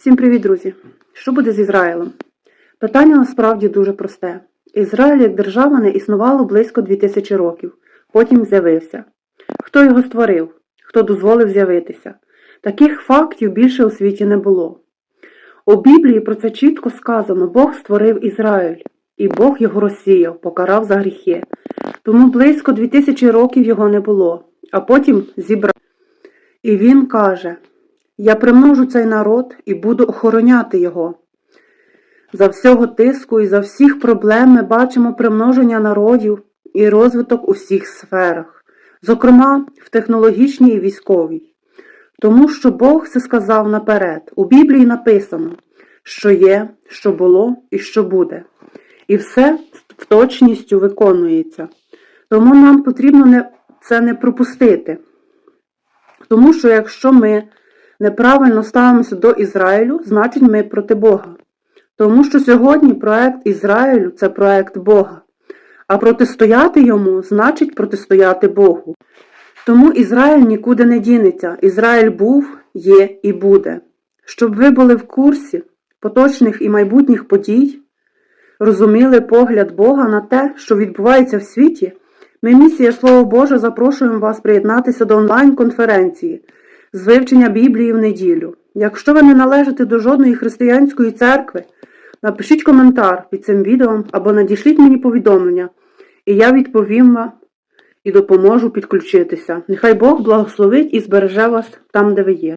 Всім привіт, друзі! Що буде з Ізраїлем? Питання насправді дуже просте. Ізраїль як держава не існувало близько 2000 років, потім з'явився. Хто його створив? Хто дозволив з'явитися? Таких фактів більше у світі не було. У Біблії про це чітко сказано: Бог створив Ізраїль, і Бог його розсіяв, покарав за гріхи. Тому близько 2000 років його не було, а потім зібрав. І він каже: Я примножу цей народ і буду охороняти його. За всього тиску і за всіх проблем ми бачимо примноження народів і розвиток у всіх сферах, зокрема в технологічній і військовій. Тому що Бог це сказав наперед. У Біблії написано, що є, що було і що буде. І все в точністю виконується. Тому нам потрібно це не пропустити. Тому що якщо ми неправильно ставимося до Ізраїлю, значить ми проти Бога. Тому що сьогодні проект Ізраїлю це проект Бога, а протистояти йому значить протистояти Богу. Тому Ізраїль нікуди не дінеться. Ізраїль був, є і буде. Щоб ви були в курсі поточних і майбутніх подій, розуміли погляд Бога на те, що відбувається в світі, ми, місія Слово Боже, запрошуємо вас приєднатися до онлайн-конференції з вивчення Біблії в неділю. Якщо ви не належите до жодної християнської церкви, напишіть коментар під цим відео або надішліть мені повідомлення, і я відповім вам і допоможу підключитися. Нехай Бог благословить і збереже вас там, де ви є.